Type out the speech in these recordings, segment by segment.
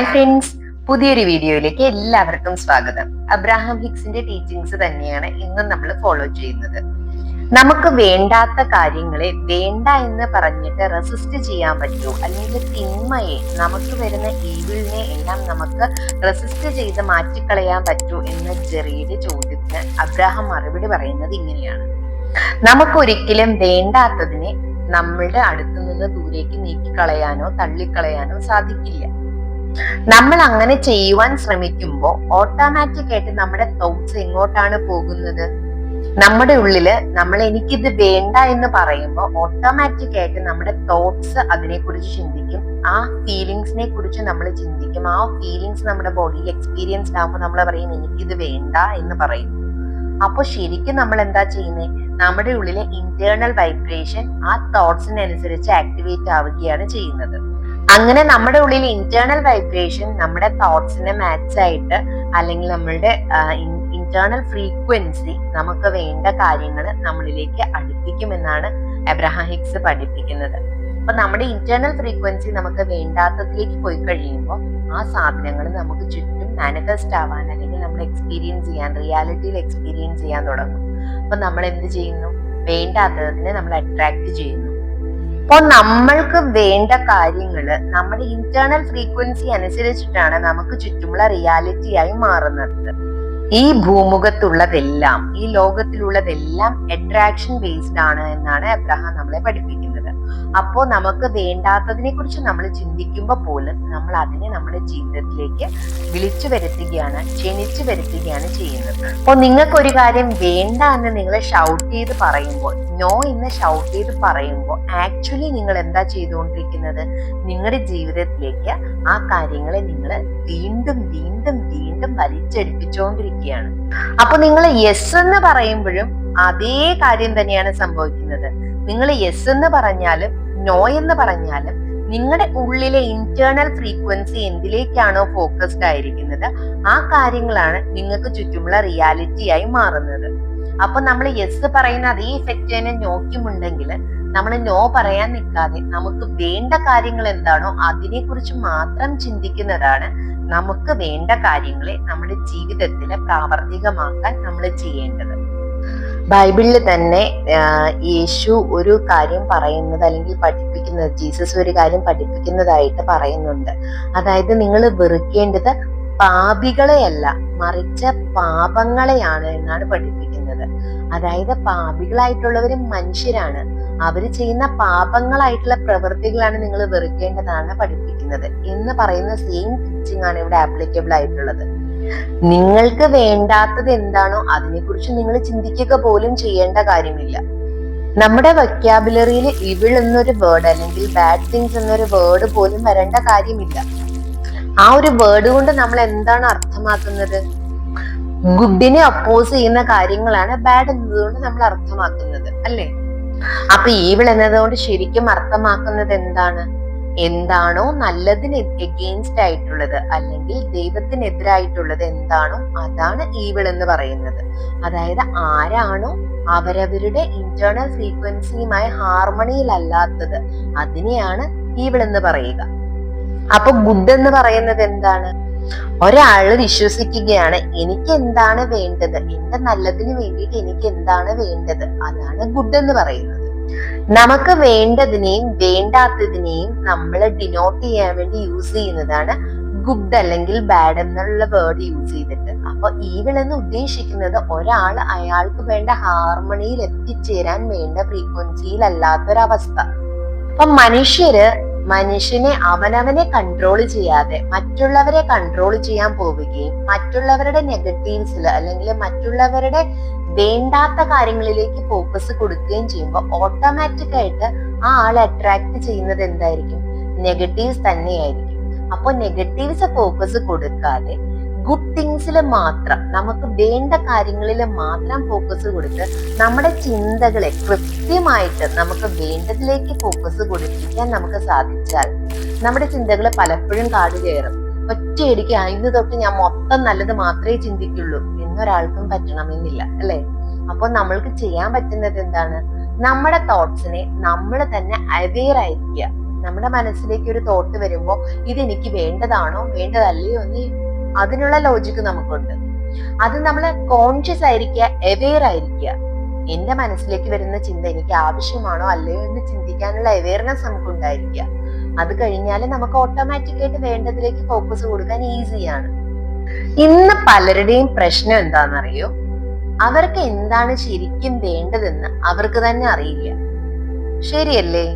Hi friends പുതിയൊരു വീഡിയോയിലേക്ക് എല്ലാവർക്കും സ്വാഗതം. അബ്രാഹാം ഹിക്സിന്റെ ടീച്ചിങ്സ് തന്നെയാണ് ഇന്നും നമ്മൾ ഫോളോ ചെയ്യുന്നത്. നമുക്ക് വേണ്ടാത്ത കാര്യങ്ങളെ വേണ്ട എന്ന് പറഞ്ഞിട്ട് റെസിസ്റ്റ് ചെയ്യാൻ പറ്റൂ അല്ലെങ്കിൽ തിന്മയെ നമുക്ക് വരുന്ന ഈവിളിനെ എല്ലാം നമുക്ക് റെസിസ്റ്റ് ചെയ്ത് മാറ്റിക്കളയാൻ പറ്റൂ എന്ന ചെറിയൊരു ചോദ്യത്തിന് അബ്രാഹാം മറുപടി പറയുന്നത് ഇങ്ങനെയാണ്. നമുക്കൊരിക്കലും വേണ്ടാത്തതിനെ നമ്മളുടെ അടുത്തു നിന്ന് ദൂരേക്ക് നീക്കിക്കളയാനോ തള്ളിക്കളയാനോ സാധിക്കില്ല. നമ്മൾ അങ്ങനെ ചെയ്യുവാൻ ശ്രമിക്കുമ്പോൾ ഓട്ടോമാറ്റിക് ആയിട്ട് നമ്മുടെ തോട്ട്സ് എങ്ങോട്ടാണ് പോകുന്നത്? നമ്മുടെ ഉള്ളിൽ നമ്മൾ എനിക്കിത് വേണ്ട എന്ന് പറയുമ്പോൾ ഓട്ടോമാറ്റിക് ആയിട്ട് നമ്മുടെ തോട്ട്സ് അതിനെക്കുറിച്ച് ചിന്തിക്കും. ആ ഫീലിങ്സിനെ കുറിച്ച് നമ്മൾ ചിന്തിക്കും. ആ ഫീലിങ്സ് നമ്മുടെ ബോഡിയിൽ എക്സ്പീരിയൻസ്ഡ് ആകുമ്പോൾ നമ്മൾ പറയും എനിക്കിത് വേണ്ട എന്ന് പറയും. അപ്പോൾ ശരിക്കും നമ്മൾ എന്താ ചെയ്യുന്നത് നമ്മുടെ ഉള്ളിലെ ഇന്റേണൽ വൈബ്രേഷൻ ആ തോട്ട്സിനനുസരിച്ച് ആക്ടിവേറ്റ് ആവുകയാണ് ചെയ്യുന്നത്. അങ്ങനെ നമ്മുടെ ഉള്ളിൽ ഇന്റേണൽ വൈബ്രേഷൻ നമ്മുടെ തോട്ട്സിനെ മാച്ച് ആയിട്ട് അല്ലെങ്കിൽ നമ്മളുടെ ഇന്റേണൽ ഫ്രീക്വൻസി നമുക്ക് വേണ്ട കാര്യങ്ങൾ നമ്മളിലേക്ക് അടുപ്പിക്കുമെന്നാണ് എബ്രഹാം ഹിക്സ് പഠിപ്പിക്കുന്നത്. അപ്പൊ നമ്മുടെ ഇന്റേണൽ ഫ്രീക്വൻസി നമുക്ക് വേണ്ടാത്തതിലേക്ക് പോയി കഴിയുമ്പോൾ ആ സാധനങ്ങൾ നമുക്ക് ചുറ്റും മാനിഫെസ്റ്റ് ആവാൻ അല്ലെങ്കിൽ നമ്മൾ എക്സ്പീരിയൻസ് ചെയ്യാൻ റിയാലിറ്റിയിൽ എക്സ്പീരിയൻസ് ചെയ്യാൻ തുടങ്ങും. അപ്പൊ നമ്മൾ എന്ത് ചെയ്യുന്നു? വേണ്ടാത്തതിനെ നമ്മൾ അട്രാക്ട് ചെയ്യുന്നു. അപ്പോൾ നമ്മൾക്ക് വേണ്ട കാര്യങ്ങൾ നമ്മുടെ ഇന്റേണൽ ഫ്രീക്വൻസി അനുസരിച്ചിട്ടാണ് നമുക്ക് ചുറ്റുമുള്ള റിയാലിറ്റി ആയി മാറുന്നത്. ഈ ഭൂമുഖത്തുള്ളതെല്ലാം ഈ ലോകത്തിലുള്ളതെല്ലാം അട്രാക്ഷൻ ബേസ്ഡ് ആണ് എന്നാണ് അബ്രഹാം നമ്മളെ പഠിപ്പിക്കുന്നത്. അപ്പോൾ നമുക്ക് വേണ്ടാത്തതിനെ കുറിച്ച് നമ്മൾ ചിന്തിക്കുമ്പോൾ പോലും നമ്മൾ അതിനെ നമ്മുടെ ജീവിതത്തിലേക്ക് വിളിച്ചു വരുത്തുകയാണ് ക്ഷണിച്ചു വരുത്തുകയാണ് ചെയ്യുന്നത്. അപ്പോൾ നിങ്ങൾക്ക് ഒരു കാര്യം വേണ്ട എന്ന് നിങ്ങൾ ഷൗട്ട് ചെയ്ത് പറയുമ്പോൾ നോ എന്ന് ഷൗട്ട് ചെയ്ത് പറയുമ്പോൾ ആക്ച്വലി നിങ്ങൾ എന്താ ചെയ്തുകൊണ്ടിരിക്കുന്നത്? നിങ്ങളുടെ ജീവിതത്തിലേക്ക് ആ കാര്യങ്ങളെ നിങ്ങൾ വീണ്ടും വീണ്ടും വീണ്ടും വലിച്ചെടുപ്പിച്ചുകൊണ്ടിരിക്കുകയാണ്. അപ്പൊ നിങ്ങൾ യെസ് എന്ന് പറയുമ്പോഴും അതേ കാര്യം തന്നെയാണ് സംഭവിക്കുന്നത്. നിങ്ങൾ യെസ് എന്ന് പറഞ്ഞാലും നോ എന്ന് പറഞ്ഞാലും നിങ്ങളുടെ ഉള്ളിലെ ഇന്റേണൽ ഫ്രീക്വൻസി എന്തിലേക്കാണോ ഫോക്കസ്ഡ് ആയിരിക്കുന്നത് ആ കാര്യങ്ങളാണ് നിങ്ങൾക്ക് ചുറ്റുമുള്ള റിയാലിറ്റി ആയി മാറുന്നത്. അപ്പൊ നമ്മൾ യെസ് പറയുന്ന അതേ ഇഫക്റ്റ് തന്നെ നോക്കുമുണ്ടെങ്കിൽ നമ്മൾ നോ പറയാൻ നിൽക്കാതെ നമുക്ക് വേണ്ട കാര്യങ്ങൾ എന്താണോ അതിനെക്കുറിച്ച് മാത്രം ചിന്തിക്കുന്നതാണ് നമുക്ക് വേണ്ട കാര്യങ്ങളെ നമ്മുടെ ജീവിതത്തിൽ പ്രാവർത്തികമാക്കാൻ നമ്മൾ ചെയ്യേണ്ടത്. ബൈബിളിൽ തന്നെ യേശു ഒരു കാര്യം പറയുന്നത് അല്ലെങ്കിൽ പഠിപ്പിക്കുന്നത് ജീസസ് ഒരു കാര്യം പഠിപ്പിക്കുന്നതായിട്ട് പറയുന്നുണ്ട്. അതായത് നിങ്ങൾ വെറുക്കേണ്ടത് പാപികളെയല്ല മറിച്ച പാപങ്ങളെയാണ് എന്നാണ് പഠിപ്പിക്കുന്നത്. അതായത് പാപികളായിട്ടുള്ളവരും മനുഷ്യരാണ്. അവർ ചെയ്യുന്ന പാപങ്ങളായിട്ടുള്ള പ്രവൃത്തികളാണ് നിങ്ങൾ വെറുക്കേണ്ടതാണ് പഠിപ്പിക്കുന്നത്. എന്ന് പറയുന്ന സെയിം ടീച്ചിങ് ആണ് ഇവിടെ ആപ്ലിക്കബിൾ ആയിട്ടുള്ളത്. നിങ്ങൾക്ക് വേണ്ടാത്തത് എന്താണോ അതിനെക്കുറിച്ച് നിങ്ങൾ ചിന്തിക്കുക പോലും ചെയ്യേണ്ട കാര്യമില്ല. നമ്മുടെ വൊക്കാബുലറിയിൽ ഇവിൾ എന്നൊരു വേർഡ് അല്ലെങ്കിൽ ബാഡ് തിങ്സ് എന്നൊരു വേർഡ് പോലും വരേണ്ട കാര്യമില്ല. ആ ഒരു വേർഡ് കൊണ്ട് നമ്മൾ എന്താണ് അർത്ഥമാക്കുന്നത്? ഗുഡിനെ അപ്പോസ് ചെയ്യുന്ന കാര്യങ്ങളാണ് ബാഡ് എന്നതുകൊണ്ട് നമ്മൾ അർത്ഥമാക്കുന്നത് അല്ലേ? അപ്പൊ ഈവിൾ എന്നതുകൊണ്ട് ശരിക്കും അർത്ഥമാക്കുന്നത് എന്താണ്? എന്താണോ നല്ലതിന് എഗെയിൻസ്റ്റ് ആയിട്ടുള്ളത് അല്ലെങ്കിൽ ദൈവത്തിനെതിരായിട്ടുള്ളത് എന്താണോ അതാണ് ഈവിൾ എന്ന് പറയുന്നത്. അതായത് ആരാണോ അവരവരുടെ ഇന്റേണൽ ഫ്രീക്വൻസിയുമായി ഹാർമണിയിലല്ലാത്തത് അതിനെയാണ് ഈവിൾ എന്ന് പറയുക. അപ്പൊ ഗുഡ് എന്ന് പറയുന്നത് എന്താണ്? ഒരാൾ വിശ്വസിക്കുകയാണ് എനിക്ക് എന്താണ് വേണ്ടത്? എന്റെ നല്ലതിന് വേണ്ടിയിട്ട് എനിക്ക് എന്താണ് വേണ്ടത്? അതാണ് ഗുഡ് എന്ന് പറയുന്നത്. നമുക്ക് വേണ്ടതിനെയും വേണ്ടാത്തതിനെയും നമ്മൾ ഡിനോട്ട് ചെയ്യാൻ വേണ്ടി യൂസ് ചെയ്യുന്നതാണ് ഗുഡ് അല്ലെങ്കിൽ ബാഡ് എന്നുള്ള വേർഡ് യൂസ് ചെയ്തിട്ട്. അപ്പൊ ഈവിൾ എന്ന് ഉദ്ദേശിക്കുന്നത് ഒരാൾ അയാൾക്ക് വേണ്ട ഹാർമണിയിൽ എത്തിച്ചേരാൻ വേണ്ട ഫ്രീക്വൻസിയിൽ അല്ലാത്തൊരവസ്ഥ. അപ്പൊ മനുഷ്യര് മനുഷ്യനെ അവനവനെ കൺട്രോൾ ചെയ്യാതെ മറ്റുള്ളവരെ കൺട്രോൾ ചെയ്യാൻ പോവുകയും മറ്റുള്ളവരുടെ നെഗറ്റീവ്സിൽ അല്ലെങ്കിൽ മറ്റുള്ളവരുടെ വേണ്ടാത്ത കാര്യങ്ങളിലേക്ക് ഫോക്കസ് കൊടുക്കുകയും ചെയ്യുമ്പോൾ ഓട്ടോമാറ്റിക് ആയിട്ട് ആ ആൾ അട്രാക്ട് ചെയ്യുന്നത് എന്തായിരിക്കും? നെഗറ്റീവ്സ് തന്നെയായിരിക്കും. അപ്പോൾ നെഗറ്റീവ്സ് ഫോക്കസ് കൊടുക്കാതെ ഗുഡ് തിങ്സിൽ മാത്രം നമുക്ക് വേണ്ട കാര്യങ്ങളിൽ മാത്രം ഫോക്കസ് കൊടുത്ത് നമ്മുടെ ചിന്തകളെ കൃത്യമായിട്ട് നമുക്ക് വേണ്ടതിലേക്ക് ഫോക്കസ് കൊടുപ്പിക്കാൻ നമുക്ക് സാധിച്ചാൽ നമ്മുടെ ചിന്തകൾ പലപ്പോഴും കാട് കയറും. ഒറ്റയടിക്ക് ഇന്ന് തൊട്ട് ഞാൻ മൊത്തം നല്ലത് മാത്രമേ ചിന്തിക്കുള്ളൂ. എന്നൊരാൾക്കും പറ്റണമെന്നില്ല അല്ലെ? അപ്പൊ നമ്മൾക്ക് ചെയ്യാൻ പറ്റുന്നത് എന്താണ്? നമ്മുടെ തോട്ട്സിനെ നമ്മൾ തന്നെ അവെയർ ആയിരിക്കുക. നമ്മുടെ മനസ്സിലേക്ക് ഒരു തോട്ട് വരുമ്പോൾ ഇതെനിക്ക് വേണ്ടതാണോ വേണ്ടതല്ലയോ എന്ന് അതിനുള്ള ലോജിക്ക് നമുക്കുണ്ട്. അത് നമ്മൾ കോൺഷ്യസ് ആയിരിക്കുക അവെയർ ആയിരിക്കുക. എന്റെ മനസ്സിലേക്ക് വരുന്ന ചിന്ത എനിക്ക് ആവശ്യമാണോ അല്ലയോ എന്ന് ചിന്തിക്കാനുള്ള അവെയർനെസ് നമുക്ക് ഉണ്ടായിരിക്കുക അത് കഴിഞ്ഞാൽ നമുക്ക് ഓട്ടോമാറ്റിക്കായിട്ട് വേണ്ടതിലേക്ക് ഫോക്കസ് കൊടുക്കാൻ ഈസിയാണ് ഇന്ന് പലരുടെയും പ്രശ്നം എന്താണെന്നറിയോ? അവർക്ക് എന്താണ് ശരിക്കും വേണ്ടതെന്ന് അവർക്ക് തന്നെ അറിയില്ല. ശരിയല്ലേ?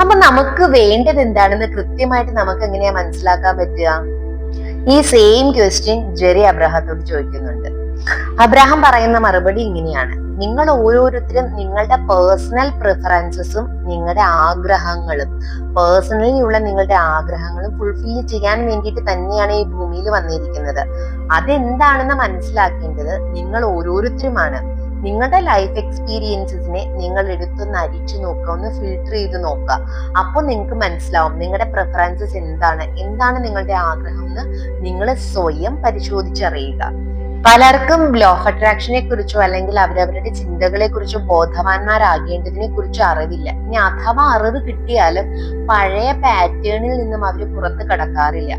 അപ്പൊ നമുക്ക് വേണ്ടത് എന്താണെന്ന് കൃത്യമായിട്ട് നമുക്ക് എങ്ങനെയാ മനസ്സിലാക്കാൻ പറ്റുക? ഈ സെയിം ക്വസ്റ്റ്യൻ ജെറി അബ്രഹത്തോട് ചോദിക്കുന്നുണ്ട്. അബ്രഹാം പറയുന്ന മറുപടി ഇങ്ങനെയാണ്. നിങ്ങൾ ഓരോരുത്തരും നിങ്ങളുടെ പേഴ്സണൽ പ്രിഫറൻസസും നിങ്ങളുടെ ആഗ്രഹങ്ങളും പേഴ്സണലി ഉള്ള നിങ്ങളുടെ ആഗ്രഹങ്ങളും ഫുൾഫിൽ ചെയ്യാൻ വേണ്ടിയിട്ട് തന്നെയാണ് ഈ ഭൂമിയിൽ വന്നിരിക്കുന്നത്. അതെന്താണെന്ന് മനസ്സിലാക്കേണ്ടത് നിങ്ങൾ ഓരോരുത്തരുമാണ്. നിങ്ങളുടെ ലൈഫ് എക്സ്പീരിയൻസസിനെ നിങ്ങൾ എടുത്തൊന്ന് അരിച്ചു നോക്കുക ഒന്ന് ഫിൽട്ടർ ചെയ്ത് നോക്കുക. അപ്പോൾ നിങ്ങൾക്ക് മനസ്സിലാവും നിങ്ങളുടെ പ്രിഫറൻസസ് എന്താണ് എന്താണ് നിങ്ങളുടെ ആഗ്രഹം എന്ന് നിങ്ങൾ സ്വയം പരിശോധിച്ചറിയുക. പലർക്കും ലോ ഓഫ് അട്രാക്ഷനെ കുറിച്ചോ അല്ലെങ്കിൽ അവരവരുടെ ചിന്തകളെ കുറിച്ചോ ബോധവാന്മാരാകേണ്ടതിനെ കുറിച്ചോ അറിവില്ല. ഇനി അഥവാ അറിവ് കിട്ടിയാലും പഴയ പാറ്റേണിൽ നിന്നും അവർ പുറത്ത് കടക്കാറില്ല.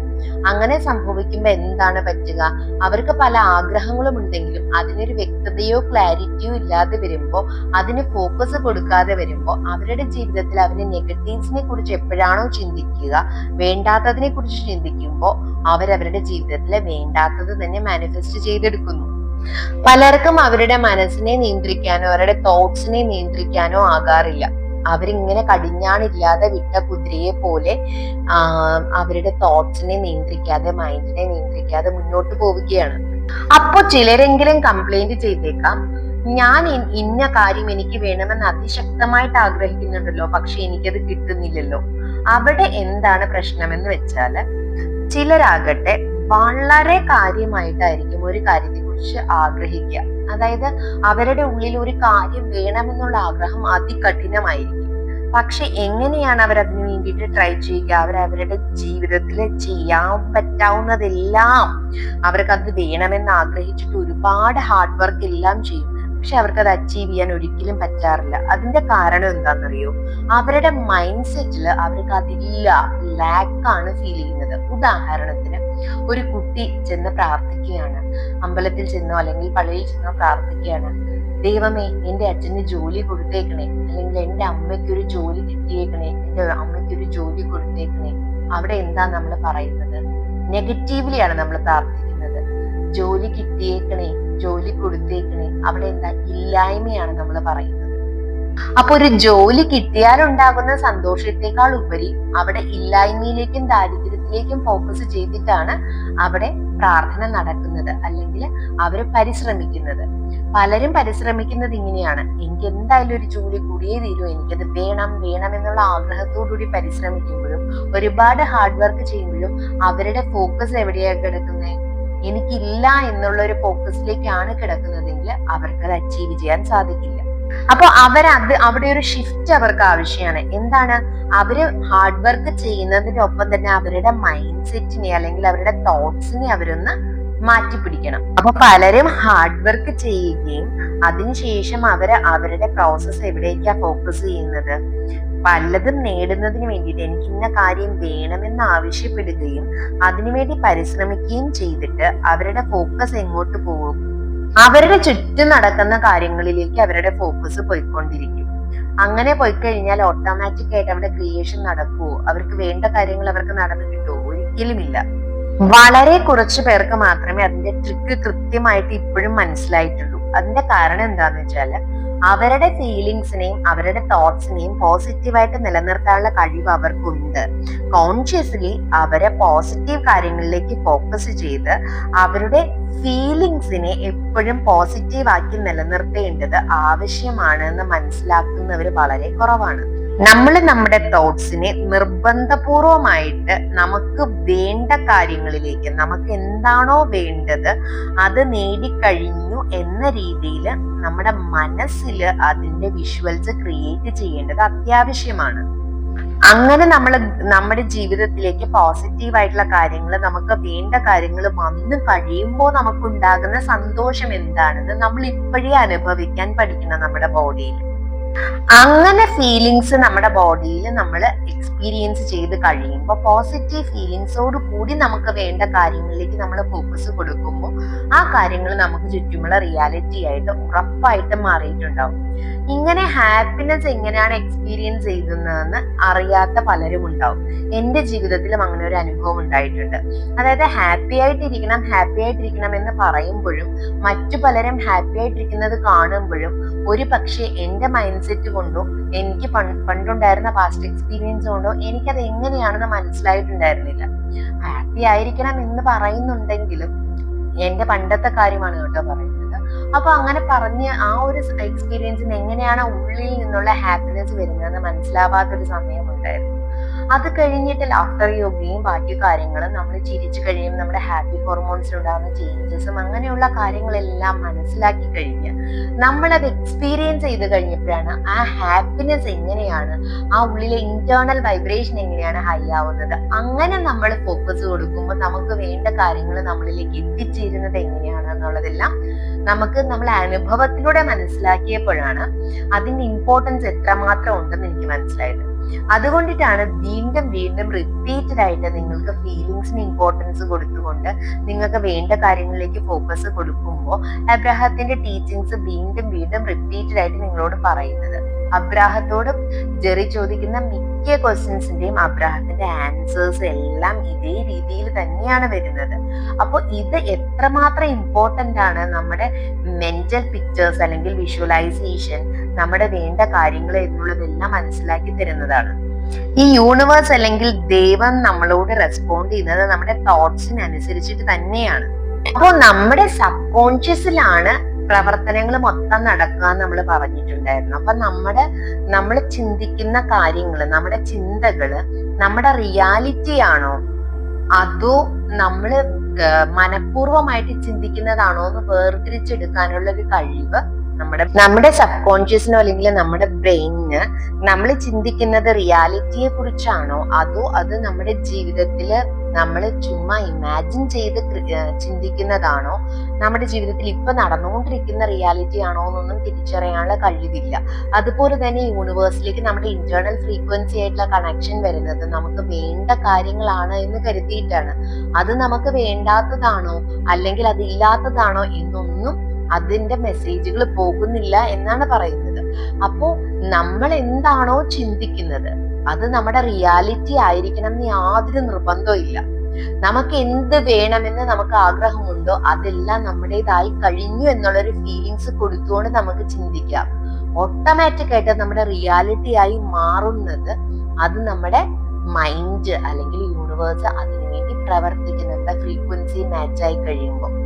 അങ്ങനെ സംഭവിക്കുമ്പോൾ എന്താണ് പറ്റുക? അവർക്ക് പല ആഗ്രഹങ്ങളും ഉണ്ടെങ്കിലും അതിനൊരു വ്യക്തതയോ ക്ലാരിറ്റിയോ ഇല്ലാതെ വരുമ്പോൾ അതിന് ഫോക്കസ് കൊടുക്കാതെ വരുമ്പോൾ അവരുടെ ജീവിതത്തിൽ അവരുടെ നെഗറ്റീവ്സിനെ കുറിച്ച് എപ്പോഴാണോ ചിന്തിക്കുക വേണ്ടാത്തതിനെ കുറിച്ച് ചിന്തിക്കുമ്പോൾ അവരവരുടെ ജീവിതത്തിലെ വേണ്ടാത്തത് തന്നെ മാനിഫെസ്റ്റ് ചെയ്തെടുക്കുന്നു പലർക്കും അവരുടെ മനസ്സിനെ നിയന്ത്രിക്കാനോ അവരുടെ തോട്ട്സിനെ നിയന്ത്രിക്കാനോ ആകാറില്ല. അവരിങ്ങനെ കടിഞ്ഞാണില്ലാതെ വിട്ട കുതിരയെ പോലെ അവരുടെ തോട്ട്സിനെ നിയന്ത്രിക്കാതെ മൈൻഡിനെ നിയന്ത്രിക്കാതെ മുന്നോട്ട് പോവുകയാണ്. അപ്പോ ചിലരെങ്കിലും കംപ്ലൈന്റ് ചെയ്തേക്കാം ഞാൻ ഇന്ന കാര്യം എനിക്ക് വേണമെന്ന് അതിശക്തമായിട്ട് ആഗ്രഹിക്കുന്നുണ്ടല്ലോ പക്ഷെ എനിക്കത് കിട്ടുന്നില്ലല്ലോ. അവിടെ എന്താണ് പ്രശ്നമെന്ന് വെച്ചാൽ ചിലരാകട്ടെ വളരെ കാര്യമായിട്ടായിരിക്കും ഒരു കാര്യത്തെ കുറിച്ച് ആഗ്രഹിക്കുക. അതായത് അവരുടെ ഉള്ളിൽ ഒരു കാര്യം വേണമെന്നുള്ള ആഗ്രഹം അതികഠിനമായിരിക്കും. പക്ഷെ എങ്ങനെയാണ് അവർ അതിനു വേണ്ടിയിട്ട് ട്രൈ ചെയ്യുക? അവർ അവരുടെ ജീവിതത്തിൽ ചെയ്യാൻ പറ്റാവുന്നതെല്ലാം അവർക്ക് അത് വേണമെന്ന് ആഗ്രഹിച്ചിട്ട് ഒരുപാട് ഹാർഡ് വർക്ക് എല്ലാം ചെയ്യും. പക്ഷെ അവർക്ക് അത് അച്ചീവ് ചെയ്യാൻ ഒരിക്കലും പറ്റാറില്ല. അതിന്റെ കാരണം എന്താണെന്നറിയോ? അവരുടെ മൈൻഡ് സെറ്റിൽ അവർക്ക് അതില്ല ലാക്കാണ് ഫീൽ ചെയ്യുന്നത്. ഉദാഹരണത്തിന് ഒരു കുട്ടി ചെന്ന് പ്രാർത്ഥിക്കുകയാണ്. അമ്പലത്തിൽ ചെന്നോ അല്ലെങ്കിൽ പള്ളിയിൽ ചെന്നോ പ്രാർത്ഥിക്കുകയാണ്. ദൈവമേ എന്റെ അച്ഛന് ജോലി കൊടുത്തേക്കണേ. അല്ലെങ്കിൽ എന്റെ അമ്മയ്ക്കൊരു ജോലി കിട്ടിയേക്കണേ. എന്റെ അമ്മയ്ക്കൊരു ജോലി കൊടുത്തേക്കണേ. അവിടെ എന്താ നമ്മൾ പറയുന്നത്? നെഗറ്റീവ്ലിയാണ് നമ്മൾ പ്രാർത്ഥിക്കുന്നത്. ജോലി കിട്ടിയേക്കണേ. ജോലി കൊടുത്തേക്കണേ. അവിടെ എന്താ ഇല്ലായ്മയാണ് നമ്മൾ പറയുന്നത്. അപ്പൊ ഒരു ജോലി കിട്ടിയാലുണ്ടാകുന്ന സന്തോഷത്തെക്കാൾ ഉപരി അവിടെ ഇല്ലായ്മയിലേക്കും ദാരിദ്ര്യത്തിലേക്കും ഫോക്കസ് ചെയ്തിട്ടാണ് അവിടെ പ്രാർത്ഥന നടക്കുന്നത് അല്ലെങ്കിൽ അവർ പരിശ്രമിക്കുന്നത്. പലരും പരിശ്രമിക്കുന്നത് ഇങ്ങനെയാണ്. എനിക്ക് എന്തായാലും ഒരു ജോലി കൂടിയേ തീരൂ. എനിക്കത് വേണം വേണം എന്നുള്ള ആഗ്രഹത്തോടുകൂടി പരിശ്രമിക്കുമ്പോഴും ഒരുപാട് ഹാർഡ് വർക്ക് ചെയ്യുമ്പോഴും അവരുടെ ഫോക്കസ് എവിടെയാണ് കിടക്കുന്നത്? എനിക്കില്ല എന്നുള്ള ഒരു ഫോക്കസിലേക്കാണ് കിടക്കുന്നതെങ്കിൽ അവർക്ക് അത് അച്ചീവ് ചെയ്യാൻ സാധിക്കില്ല. അപ്പൊ അവരത് അവിടെ ഒരു ഷിഫ്റ്റ് അവർക്ക് ആവശ്യമാണ്. എന്താണ്? അവർ ഹാർഡ് വർക്ക് ചെയ്യുന്നതിന്റെ ഒപ്പം തന്നെ അവരുടെ മൈൻഡ് സെറ്റിനെ അല്ലെങ്കിൽ അവരുടെ തോട്ട്സിനെ അവരൊന്ന് മാറ്റിപ്പിടിക്കണം. അപ്പൊ പലരും ഹാർഡ് വർക്ക് ചെയ്യുകയും അതിനുശേഷം അവർ അവരുടെ പ്രോസസ്സ് എവിടേക്കാ ഫോക്കസ് ചെയ്യുന്നത്? പലതും നേടുന്നതിന് വേണ്ടിയിട്ട് എനിക്ക് ഇന്ന കാര്യം വേണമെന്ന് ആവശ്യപ്പെടുകയും അതിനുവേണ്ടി പരിശ്രമിക്കുകയും ചെയ്തിട്ട് അവരുടെ ഫോക്കസ് എങ്ങോട്ട് പോകും? അവരുടെ ചുറ്റും നടക്കുന്ന കാര്യങ്ങളിലേക്ക് അവരുടെ ഫോക്കസ് പോയിക്കൊണ്ടിരിക്കും. അങ്ങനെ പോയി കഴിഞ്ഞാൽ ഓട്ടോമാറ്റിക് ആയിട്ട് അവിടെ ക്രിയേഷൻ നടക്കുവോ? അവർക്ക് വേണ്ട കാര്യങ്ങൾ അവർക്ക് നടന്നു കിട്ടുമോ ഒരിക്കലുമില്ല. വളരെ കുറച്ച് പേർക്ക് മാത്രമേ അതിന്റെ ട്രിക്ക് കൃത്യമായിട്ട് ഇപ്പോഴും മനസ്സിലായിട്ടുള്ളൂ. അതിന്റെ കാരണം എന്താന്ന് വെച്ചാൽ അവരുടെ ഫീലിങ്സിനെയും അവരുടെ തോട്ട്സിനെയും പോസിറ്റീവായിട്ട് നിലനിർത്താനുള്ള കഴിവ് അവർക്കുണ്ട്. കോൺഷ്യസ്ലി അവരെ പോസിറ്റീവ് കാര്യങ്ങളിലേക്ക് ഫോക്കസ് ചെയ്ത് അവരുടെ ഫീലിങ്സിനെ എപ്പോഴും പോസിറ്റീവ് ആക്കി നിലനിർത്തേണ്ടത് ആവശ്യമാണ് എന്ന് മനസ്സിലാക്കുന്നവർ വളരെ കുറവാണ്. നമ്മൾ നമ്മുടെ തോട്ട്സിനെ നിർബന്ധപൂർവമായിട്ട് നമുക്ക് വേണ്ട കാര്യങ്ങളിലേക്ക് നമുക്ക് എന്താണോ വേണ്ടത് അത് നേടിക്കഴിഞ്ഞു എന്ന രീതിയിൽ നമ്മുടെ മനസ്സിൽ അതിന്റെ വിഷ്വൽസ് ക്രിയേറ്റ് ചെയ്യേണ്ടത് അത്യാവശ്യമാണ്. അങ്ങനെ നമ്മൾ നമ്മുടെ ജീവിതത്തിലേക്ക് പോസിറ്റീവ് ആയിട്ടുള്ള കാര്യങ്ങൾ നമുക്ക് വേണ്ട കാര്യങ്ങൾ വന്നു കഴിയുമ്പോൾ നമുക്കുണ്ടാകുന്ന സന്തോഷം എന്താണെന്ന് നമ്മൾ ഇപ്പോഴേ അനുഭവിക്കാൻ പഠിക്കണം നമ്മുടെ ബോഡിയിൽ അങ്ങനെ ഫീലിങ്സ് നമ്മുടെ ബോഡിയിൽ നമ്മൾ എക്സ്പീരിയൻസ് ചെയ്ത് കഴിയുമ്പോൾ പോസിറ്റീവ് ഫീലിങ്സോട് കൂടി നമുക്ക് വേണ്ട കാര്യങ്ങളിലേക്ക് നമ്മൾ ഫോക്കസ് കൊടുക്കുമ്പോൾ ആ കാര്യങ്ങൾ നമുക്ക് ചുറ്റുമുള്ള റിയാലിറ്റി ആയിട്ട് ഉറപ്പായിട്ട് മാറിയിട്ടുണ്ടാവും. ഇങ്ങനെ ഹാപ്പിനെസ് എങ്ങനെയാണ് എക്സ്പീരിയൻസ് ചെയ്യുന്നതെന്ന് അറിയാത്ത പലരും ഉണ്ടാവും. എന്റെ ജീവിതത്തിലും അങ്ങനെ ഒരു അനുഭവം ഉണ്ടായിട്ടുണ്ട്. അതായത് ഹാപ്പി ആയിട്ടിരിക്കണം ഹാപ്പി ആയിട്ടിരിക്കണം എന്ന് പറയുമ്പോഴും മറ്റു പലരും ഹാപ്പി ആയിട്ടിരിക്കുന്നത് കാണുമ്പോഴും ഒരു പക്ഷേ എന്റെ മൈൻഡ് സെറ്റ് കൊണ്ടോ എനിക്ക് പണ്ടുണ്ടായിരുന്ന പാസ്റ്റ് എക്സ്പീരിയൻസ് കൊണ്ടോ എനിക്കത് എങ്ങനെയാണെന്ന് മനസ്സിലായിട്ടുണ്ടായിരുന്നില്ല. ഹാപ്പി ആയിരിക്കണം എന്ന് പറയുന്നുണ്ടെങ്കിലും എന്റെ പണ്ടത്തെ കാര്യമാണ് കേട്ടോ പറയുന്നത്. അപ്പൊ അങ്ങനെ പറഞ്ഞ് ആ ഒരു എക്സ്പീരിയൻസിന് എങ്ങനെയാണ് ഉള്ളിൽ നിന്നുള്ള ഹാപ്പിനെസ് വരുന്നതെന്ന് മനസ്സിലാവാത്തൊരു സമയമുണ്ടായിരുന്നു അത് കഴിഞ്ഞിട്ട് ലാഫ്റ്റർ യോഗയും ബാക്കി കാര്യങ്ങളും നമ്മൾ ചിരിച്ചു കഴിയും നമ്മുടെ ഹാപ്പി ഹോർമോൺസ് ഉണ്ടാകുന്ന ചേഞ്ചസും അങ്ങനെയുള്ള കാര്യങ്ങളെല്ലാം മനസ്സിലാക്കി കഴിഞ്ഞ് നമ്മളത് എക്സ്പീരിയൻസ് ചെയ്ത് കഴിഞ്ഞപ്പോഴാണ് ആ ഹാപ്പിനെസ് എങ്ങനെയാണ് ആ ഉള്ളിലെ ഇന്റേണൽ വൈബ്രേഷൻ എങ്ങനെയാണ് ഹൈ ആവുന്നത്. അങ്ങനെ നമ്മൾ ഫോക്കസ് കൊടുക്കുമ്പോൾ നമുക്ക് വേണ്ട കാര്യങ്ങൾ നമ്മളിലേക്ക് എത്തിച്ചേരുന്നത് എങ്ങനെയാണ് എന്നുള്ളതെല്ലാം നമുക്ക് നമ്മൾ അനുഭവത്തിലൂടെ മനസ്സിലാക്കിയപ്പോഴാണ് അതിന്റെ ഇമ്പോർട്ടൻസ് എത്രമാത്രം ഉണ്ടെന്ന് എനിക്ക് മനസ്സിലായത്. അതുകൊണ്ടിട്ടാണ് വീണ്ടും വീണ്ടും റിപ്പീറ്റഡ് ആയിട്ട് നിങ്ങൾക്ക് ഫീലിങ്സിന് ഇമ്പോർട്ടൻസ് കൊടുത്തുകൊണ്ട് നിങ്ങൾക്ക് വേണ്ട കാര്യങ്ങളിലേക്ക് ഫോക്കസ് കൊടുക്കുമ്പോൾ അബ്രാഹത്തിന്റെ ടീച്ചിങ്സ് വീണ്ടും വീണ്ടും റിപ്പീറ്റഡ് ആയിട്ട് നിങ്ങളോട് പറയുന്നത്. അബ്രാഹത്തോട് ജെറി ചോദിക്കുന്ന മിക്ക ക്വസ്റ്റ്യൻസിന്റെയും അബ്രാഹത്തിന്റെ ആൻസേഴ്സ് എല്ലാം ഇതേ രീതിയിൽ തന്നെയാണ് വരുന്നത്. അപ്പോൾ ഇത് എത്രമാത്രം ഇമ്പോർട്ടന്റ് ആണ് നമ്മുടെ മെന്റൽ പിക്ചേഴ്സ് അല്ലെങ്കിൽ വിഷ്വലൈസേഷൻ നമ്മുടെ വേണ്ട കാര്യങ്ങൾ എന്നുള്ളതെല്ലാം മനസ്സിലാക്കി തരുന്നതാണ്. ഈ യൂണിവേഴ്സ് അല്ലെങ്കിൽ ദൈവം നമ്മളോട് റെസ്പോണ്ട് ചെയ്യുന്നത് നമ്മുടെ തോട്ട്സിനനുസരിച്ചിട്ട് തന്നെയാണ്. അപ്പോൾ നമ്മുടെ സബ് കോൺഷ്യസിലാണ് പ്രവർത്തനങ്ങൾ മൊത്തം നടക്കുക നമ്മൾ പറഞ്ഞിട്ടുണ്ടായിരുന്നു. അപ്പൊ നമ്മുടെ നമ്മൾ ചിന്തിക്കുന്ന കാര്യങ്ങൾ നമ്മുടെ ചിന്തകൾ നമ്മുടെ റിയാലിറ്റി ആണോ? അതോ നമ്മൾ മനഃപൂർവമായിട്ട് ചിന്തിക്കുന്നതാണോ എന്ന് വേർതിരിച്ചെടുക്കാനുള്ള ഒരു കഴിവ് നമ്മുടെ നമ്മുടെ സബ് കോൺഷ്യസിനോ അല്ലെങ്കിൽ നമ്മുടെ ബ്രെയിനിന് നമ്മൾ ചിന്തിക്കുന്നത് റിയാലിറ്റിയെ കുറിച്ചാണോ? അതോ അത് നമ്മുടെ ജീവിതത്തിൽ നമ്മൾ ചുമ്മാ ഇമാജിൻ ചെയ്ത് ചിന്തിക്കുന്നതാണോ? നമ്മുടെ ജീവിതത്തിൽ ഇപ്പൊ നടന്നുകൊണ്ടിരിക്കുന്ന റിയാലിറ്റി ആണോ എന്നൊന്നും തിരിച്ചറിയാനുള്ള കഴിവില്ല. അതുപോലെ തന്നെ യൂണിവേഴ്സിലേക്ക് നമ്മുടെ ഇന്റേണൽ ഫ്രീക്വൻസി ആയിട്ടുള്ള കണക്ഷൻ വരുന്നത് നമുക്ക് വേണ്ട കാര്യങ്ങളാണ് എന്ന് കരുതിയിട്ടാണ്. അത് നമുക്ക് വേണ്ടാത്തതാണോ? അല്ലെങ്കിൽ അത് ഇല്ലാത്തതാണോ എന്നൊന്നും അതിന്റെ മെസ്സേജുകൾ പോകുന്നില്ല എന്നാണ് പറയുന്നത്. അപ്പോ നമ്മൾ എന്താണോ ചിന്തിക്കുന്നത് അത് നമ്മുടെ റിയാലിറ്റി ആയിരിക്കണം എന്ന് യാതൊരു നിർബന്ധവും ഇല്ല. നമുക്ക് എന്ത് വേണമെന്ന് നമുക്ക് ആഗ്രഹമുണ്ടോ അതെല്ലാം നമ്മുടേതായി കഴിഞ്ഞു എന്നുള്ളൊരു ഫീലിങ്സ് കൊടുത്തുകൊണ്ട് നമുക്ക് ചിന്തിക്കാം. ഓട്ടോമാറ്റിക് ആയിട്ട് നമ്മുടെ റിയാലിറ്റി ആയി മാറുന്നത് അത് നമ്മുടെ മൈൻഡ് അല്ലെങ്കിൽ യൂണിവേഴ്സ് അതിനുവേണ്ടി പ്രവർത്തിക്കുന്നുണ്ട് ഫ്രീക്വൻസി മാച്ച് ആയി കഴിയുമ്പോൾ.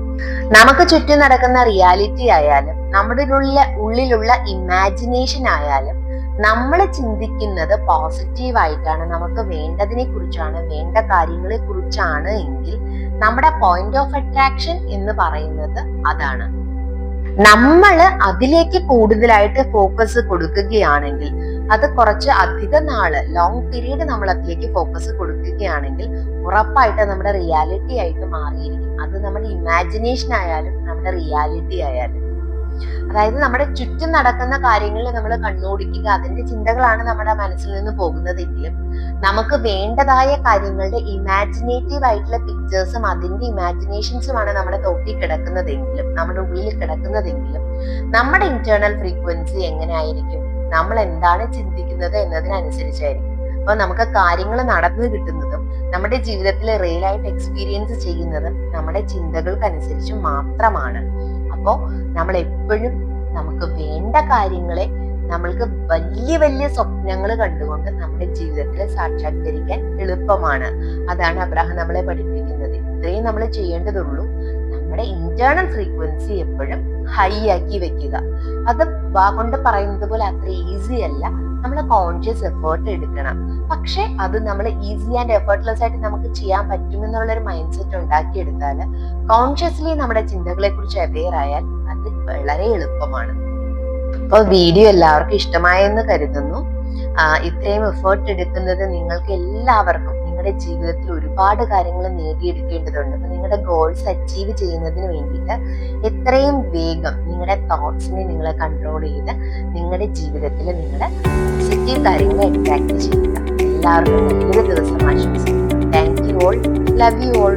നമുക്ക് ചുറ്റും നടക്കുന്ന റിയാലിറ്റി ആയാലും നമ്മുടെ ഉള്ളിലുള്ള ഇമാജിനേഷൻ ആയാലും നമ്മൾ ചിന്തിക്കുന്നത് പോസിറ്റീവായിട്ടാണ് നമുക്ക് വേണ്ടതിനെ കുറിച്ചാണ് വേണ്ട കാര്യങ്ങളെ കുറിച്ചാണ് എങ്കിൽ നമ്മുടെ പോയിന്റ് ഓഫ് അട്രാക്ഷൻ എന്ന് പറയുന്നത് അതാണ്. നമ്മൾ അതിലേക്ക് കൂടുതലായിട്ട് ഫോക്കസ് കൊടുക്കുകയാണെങ്കിൽ അത് കുറച്ച് അധിക നാൾ ലോങ് പീരീഡ് നമ്മൾ അതിലേക്ക് ഫോക്കസ് കൊടുക്കുകയാണെങ്കിൽ ഉറപ്പായിട്ട് നമ്മുടെ റിയാലിറ്റി ആയിട്ട് മാറിയിരിക്കും. അത് നമ്മുടെ ഇമാജിനേഷൻ ആയാലും നമ്മുടെ റിയാലിറ്റി ആയാലും. അതായത് നമ്മുടെ ചുറ്റും നടക്കുന്ന കാര്യങ്ങളിൽ നമ്മൾ കണ്ണോടിക്കുക അതിന്റെ ചിന്തകളാണ് നമ്മുടെ മനസ്സിൽ നിന്ന് പോകുന്നതെങ്കിലും നമുക്ക് വേണ്ടതായ കാര്യങ്ങളുടെ ഇമാജിനേറ്റീവ് ആയിട്ടുള്ള പിക്ചേഴ്സും അതിന്റെ ഇമാജിനേഷൻസുമാണ് നമ്മുടെ തോട്ടിൽ കിടക്കുന്നതെങ്കിലും നമ്മുടെ ഉള്ളിൽ കിടക്കുന്നതെങ്കിലും നമ്മുടെ ഇന്റേണൽ ഫ്രീക്വൻസി എങ്ങനെ ആയിരിക്കും? നമ്മൾ എന്താണ് ചിന്തിക്കുന്നത് എന്നതിനനുസരിച്ചായിരിക്കും. അപ്പൊ നമുക്ക് കാര്യങ്ങൾ നടന്നു കിട്ടുന്നതും നമ്മുടെ ജീവിതത്തിൽ റിയൽ ആയിട്ട് എക്സ്പീരിയൻസ് ചെയ്യുന്നതും നമ്മുടെ ചിന്തകൾക്കനുസരിച്ച് മാത്രമാണ്. അപ്പോ നമ്മൾ എപ്പോഴും നമുക്ക് വേണ്ട കാര്യങ്ങളെ നമ്മൾക്ക് വലിയ വലിയ സ്വപ്നങ്ങൾ കണ്ടുകൊണ്ട് നമ്മുടെ ജീവിതത്തിൽ സാക്ഷാത്കരിക്കാൻ എളുപ്പമാണ്. അതാണ് അബ്രാഹം നമ്മളെ പഠിപ്പിക്കുന്നത്. ഇത്രയും നമ്മൾ ചെയ്യേണ്ടതുള്ളൂ. നമ്മുടെ ഇന്റേണൽ ഫ്രീക്വൻസി എപ്പോഴും ഹൈ ആക്കി വെക്കുക. അത് വാ കൊണ്ട് പറയുന്നത് പോലെ അത്ര ഈസി അല്ല. നമ്മൾ കോൺഷ്യസ് എഫേർട്ട് എടുക്കണം. പക്ഷെ അത് നമ്മൾ ഈസി ആൻഡ് എഫേർട്ട്ലെസ് ആയിട്ട് നമുക്ക് ചെയ്യാൻ പറ്റുമെന്നുള്ള ഒരു മൈൻഡ് സെറ്റ് ഉണ്ടാക്കിയെടുത്താൽ കോൺഷ്യസ്ലി നമ്മുടെ ചിന്തകളെ കുറിച്ച് അവെയർ ആയാൽ അത് വളരെ എളുപ്പമാണ്. അപ്പോൾ വീഡിയോ എല്ലാവർക്കും ഇഷ്ടമായെന്ന് കരുതുന്നു. ഇത്രയും എഫേർട്ട് എടുക്കുന്നത് നിങ്ങൾക്ക് എല്ലാവർക്കും നിങ്ങളുടെ ജീവിതത്തിൽ ഒരുപാട് കാര്യങ്ങൾ നേടിയെടുക്കേണ്ടതുണ്ട്. അപ്പൊ നിങ്ങളുടെ ഗോൾസ് അച്ചീവ് ചെയ്യുന്നതിന് വേണ്ടിയിട്ട് എത്രയും വേഗം നിങ്ങളുടെ തോട്ട്സിനെ നിങ്ങളെ കൺട്രോൾ ചെയ്ത് നിങ്ങളുടെ ജീവിതത്തിൽ നിങ്ങൾ പോസിറ്റീവ് കാര്യങ്ങൾ അട്രാക്ട് ചെയ്യുക. എല്ലാവർക്കും നല്ലൊരു ദിവസം ആശംസിക്കുന്നു. Thank you all love you all